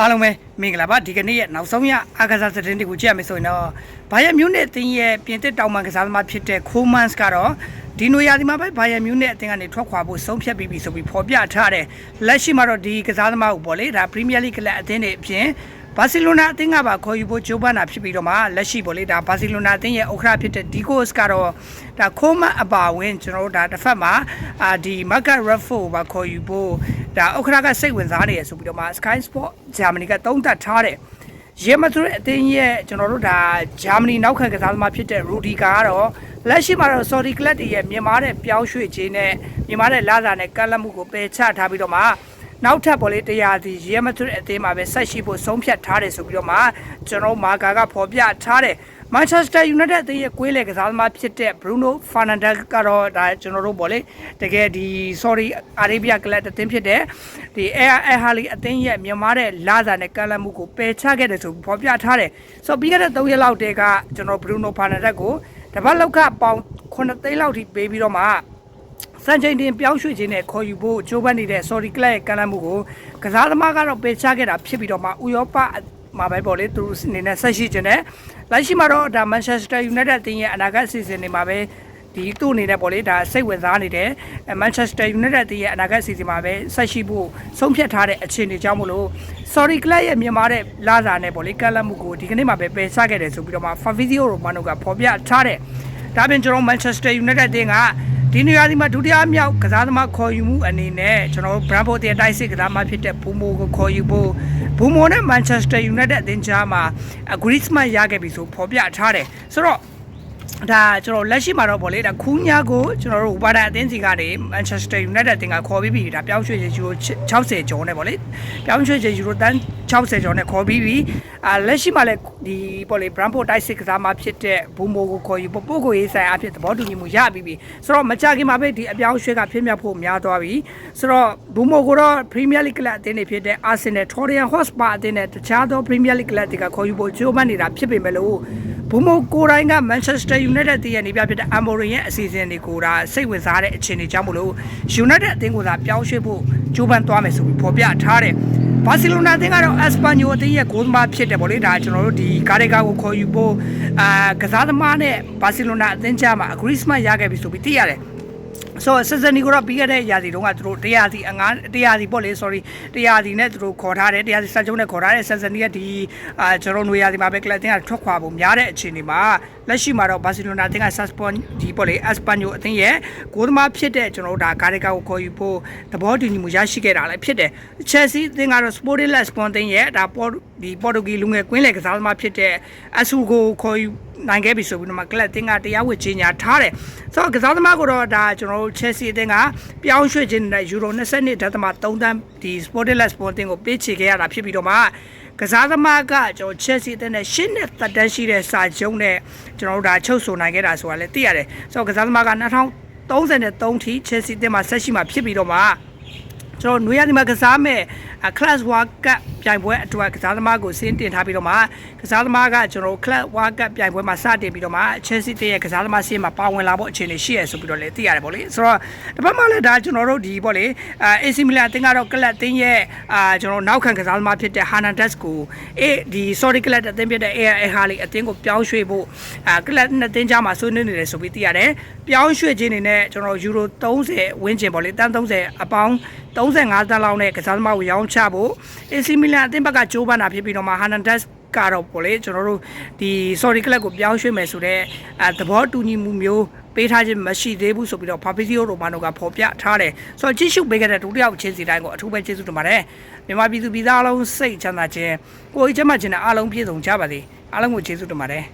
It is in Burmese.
အားလုံးပဲမင်္ဂလာပါဒီကနေ့ရဲ့နောက်ဆုံးရအားကစားသတင်းတွေကိုကြည့်ရမယ်ဆိုရင်တော့ဘာယန်မြူးနဲ့အသင်းရဲ့ပြင်သစ်တောင်ပန်ကစားသမားဖြစ်တဲ့ခိုးမန်စ်ကတော့ဒီနိုယာဒီမှာပဲဘာယန်မြူးနဲ့အသင်းကနေထွက်ခွာဖို့ဆုံးဖြတ်ပြီးပြီဆိုပြီးဖော်ပြထားတယ်လက်ရှိမှာတော့ဒီကစားသမားကိုပေါ့လေဒါပရီးမီးယားလိဂ်ကလပ်အသင်းတွေအပြင်ဘာစီလိုနာအသင်းကပါခေါ်ယူဖို့ကြိုးပမ်းတာဖြစ်ပြီးတော့မှလက်ရှိပေါ့လေဒါဘာစီလိုနာအသင်းရဲ့ဥက္ကဋ္ဌဖြစ်တဲ့ဒီကိုစ်ကတော့ဒါခိုးမန်အပါဝင်ကျွန်တော်တို့ဒါတစ်ဖက်မှာအာဒီမက်ကတ်ရက်ဖိုပါခေါ်ယူဖို့ ဒါဥက္ကဋ္ဌကစိတ်ဝင်စားနေရဆိုပြီးတော့မှ Sky Sport ဂျာမနီကသုံးသပ်ထားတယ်ရေမသူတဲ့အသင်းရဲ့ကျွန်တော်တို့ဒါဂျာမနီနောက်ခံကစားသမားဖြစ်တဲ့ရူဒီကာကတော့လက်ရှိမှာတော့ Saudi Club တွေရဲ့မြန်မာတဲ့ပြောင်းရွှေ့ခြင်းနဲ့မြန်မာတဲ့လာစာနဲ့ကန့်လန့်မှုကိုပယ်ချထားပြီးတော့မှနောက်ထပ်ပေါ်လေတရားစီရေမသူတဲ့အသင်းမှာပဲဆက်ရှိဖို့ဆုံးဖြတ်ထားတယ်ဆိုပြီးတော့မှကျွန်တော်မာကာကဖော်ပြထားတယ် Manchester United အသင်းရဲ့ကွေးလေကစားသမားဖြစ်တဲ့ Bruno Fernandes ကတော့ဒါကျွန်တော်တို့ပေါ့လေတကယ်ဒီ Saudi Arabia Club အသင်းဖြစ်တဲ့ဒီ Air Al Ahly အသင်းရဲ့မြန်မာတဲ့လာစာနဲ့ကန့်လန့်မှုကိုပယ်ချခဲ့တယ်ဆိုပြီးဖော်ပြထားတယ်ဆိုတော့ပြီးခဲ့တဲ့3ရက်လောက်တည်းကကျွန်တော် Bruno Fernandes ကိုတပတ်လောက်ကပေါင်9သိန်းလောက်ထိပေးပြီးတော့မှစံချိန်တင်ပြောင်းရွှေ့ခြင်းနဲ့ခေါ်ယူဖို့ကြိုးပမ်းနေတဲ့ Saudi Club ရဲ့ကန့်လန့်မှုကိုကစားသမားကတော့ပယ်ချခဲ့တာဖြစ်ပြီးတော့မှဥရောပ မှာပဲပေါ့လေသူတို့အနေနဲ့ဆက်ရှိခြင်းနဲ့လက်ရှိမှာတော့ဒါ Manchester United အသင်းရဲ့အနာဂတ်အစီအစဉ်တွေမှာပဲဒီသူ့အနေနဲ့ပေါ့လေဒါစိတ်ဝင်စားနေတယ်အဲ Manchester United အသင်းရဲ့အနာဂတ်အစီအစဉ်မှာပဲဆက်ရှိဖို့ဆုံးဖြတ်ထားတဲ့အခြေအနေကြောင့်မလို့ Sorry Club ရဲ့မြန်မာတဲ့လာစာနဲ့ပေါ့လေကလပ်မှုကိုဒီကနေ့မှာပဲပယ်ချခဲ့တယ်ဆိုပြီးတော့မှ Fabrizio Romano ကဖော်ပြထားတယ်ဒါပြင်ကျွန်တော် Manchester United အသင်းက ဒီနေရာဒီမှာဒုတိယမြောက်ကစားသမားခေါ်ယူမှုအနေနဲ့ကျွန်တော်တို့ Bravo တဲ့တိုက်စစ်ကစားသမားဖြစ်တဲ့ဘူမိုကိုခေါ်ယူဖို့ဘူမိုနဲ့ Manchester United အသင်းကြားမှာ agreement ရခဲ့ပြီဆိုဖော်ပြထားတယ်ဆိုတော့ ဒါကျွန်တော်လက်ရှိမှာတော့ဗောလေဒါခူးညာကိုကျွန်တော်တို့ဘာဒါအသင်းစီကနေ Manchester United အသင်းကခေါ်ပြီးပြီဒါပြောင်းရွှေ့ချေယူရို60ကျော်နဲ့ဗောလေပြောင်းရွှေ့ချေယူရိုတန်း60ကျော်နဲ့ခေါ်ပြီးပြီအာလက်ရှိမှာလည်းဒီဗောလေ Brentford တိုက်စစ်ကစားမှာဖြစ်တဲ့ဘူမိုကိုခေါ်ယူပို့ပို့ကိုရေးဆိုင်အဖြစ်သဘောတူညီမှုရပြီးပြီဆိုတော့မကြခင်မှာပဲဒီအပြောင်းရွှေ့ကဖြစ်မြောက်ဖို့များသွားပြီဆိုတော့ဘူမိုကိုတော့ Premier League ကလပ်အသင်းတွေဖြစ်တဲ့ Arsenal, Tottenham Hotspur အသင်းနဲ့တခြားသော Premier League ကလပ်တွေကခေါ်ယူဖို့ကြိုးပမ်းနေတာဖြစ်ပေမဲ့လို့ ဘူမိုကိုတိုင်းက Manchester United တည်ရနေပြဖြစ်တဲ့ Amorim ရဲ့အစီအစဉ်တွေကိုဒါစိတ်ဝင်စားတဲ့အခြေအနေကြောင့်မလို့ United အသင်းကိုသာပြောင်းရွှေ့ဖို့ကြိုးပမ်းသွားမယ်ဆိုပြီးဖော်ပြထားတယ်ဘာစီလိုနာအသင်းကတော့အက်စပါညိုအသင်းရဲ့ဂိုးသမားဖြစ်တယ်ဗောလေဒါကျွန်တော်တို့ဒီကာရီကာကိုခေါ်ယူဖို့အာကစားသမားနဲ့ဘာစီလိုနာအသင်းကြားမှာ agreement ရခဲ့ပြီဆိုပြီးသိရတယ် ဆိုဆက်စနီကိုတော့ပြီးခဲ့တဲ့ရာသီတုန်းကသူတို့တရားစီအငားတရားစီပေါ့လေ sorry တရားစီနဲ့သူတို့ခေါ်ထားတယ်တရားစီစက်ကျုံးနဲ့ခေါ်ထားတယ်ဆက်စနီကဒီအာကျွန်တော်တို့ရာသီမှာပဲကလပ်တင်ကထွက်ခွာဖို့များတဲ့အခြေအနေမှာလက်ရှိမှာတော့ဘာစီလိုနာအသင်းက suspend ဒီပေါ့လေ Espanyol အသင်းရဲ့ဂိုးသမားဖြစ်တဲ့ကျွန်တော်တို့ဒါကာရီကာကိုခေါ်ယူဖို့သဘောတူညီမှုရရှိခဲ့တာလည်းဖြစ်တယ် Chelsea အသင်းကတော့ Sporting Lisbon အသင်းရဲ့ဒါပေါ်ဒီပေါ်တူဂီလူငယ်ကွင်းလယ်ကစားသမားဖြစ်တဲ့အဆူကိုခေါ်ယူ နိုင်ခဲ့ပြီဆိုပြီးတော့မှကလပ်တင်းကတရားဝင်ကြီးညာထားတယ်ဆိုတော့ကစားသမားကိုတော့ဒါကျွန်တော်တို့ Chelsea အသင်းကပြောင်းရွှေ့ခြင်းနဲ့ Euro 22ဒသမ3တန်းဒီ Sporting Lisbon အသင်းကိုပေးချေခဲ့ရတာဖြစ်ပြီးတော့မှကစားသမားကကျွန်တော် Chelsea အသင်းနဲ့ရှင်းတဲ့သက်တမ်းရှိတဲ့စာချုပ်နဲ့ကျွန်တော်တို့ဒါချုပ်ဆိုနိုင်ခဲ့တာဆိုတာလည်းသိရတယ်ဆိုတော့ကစားသမားက2033ထိ Chelsea အသင်းမှာဆက်ရှိမှာဖြစ်ပြီးတော့မှကျွန်တော်နွေရဒီမှာကစားမဲ့ class world cup ပြိုင်ပွဲအတွက်ကစားသမားကိုစင်းတင်ထားပြီးတော့မှကစားသမားကကျွန်တော် class world cup ပြိုင်ပွဲမှာစတင်ပြီးတော့မှ Chelsea တဲ့ရဲ့ကစားသမားစင်းမှာပါဝင်လာဖို့အခြေအနေရှိရဆိုပြီးတော့လည်းသိရတယ်ဗောလေဆိုတော့တစ်ဖက်မှာလည်းဒါကျွန်တော်တို့ဒီဗောလေအာ AC Milan အသင်းကတော့ club အသင်းရဲ့အာကျွန်တော်နောက်ခံကစားသမားဖြစ်တဲ့ Hernandez ကိုအေးဒီ sorry club အသင်းဖြစ်တဲ့ AR Harley အသင်းကိုပြောင်းရွှေ့ဖို့အာ club နှစ်သင်းကြားမှာဆွေးနွေးနေတယ်ဆိုပြီးသိရတယ်ပြောင်းရွှေ့ခြင်းနေနဲ့ကျွန်တော် Euro 30ဝန်းကျင်ဗောလေတန်း30အပေါင်း35တန်းလောက်နဲ့ကစားသမားကိုရောင်းချဖို့ AC Milan အသင်းဘက်ကကြိုးပမ်းတာဖြစ်ပြီးတော့မှ Hernandez ကတော့ပေါ့လေကျွန်တော်တို့ဒီ sorry club ကိုပြောင်းရွှေ့မယ်ဆိုတော့အဲသဘောတူညီမှုမျိုးပေးထားခြင်းမရှိသေးဘူးဆိုပြီးတော့ Fabrizio Romano ကဖော်ပြထားတယ်ဆိုတော့ကြည့်ရှုပေးခဲ့တဲ့ဒုတိယချင်းစီတိုင်းကိုအထူးပဲကျေးဇူးတင်ပါတယ်မြန်မာပြည်သူပြည်သားအလုံးစိတ်ချမ်းသာခြင်းကိုယ်ကြီးချမ်းသာခြင်းနဲ့အားလုံးပြည့်စုံကြပါစေအားလုံးကိုကျေးဇူးတင်ပါတယ်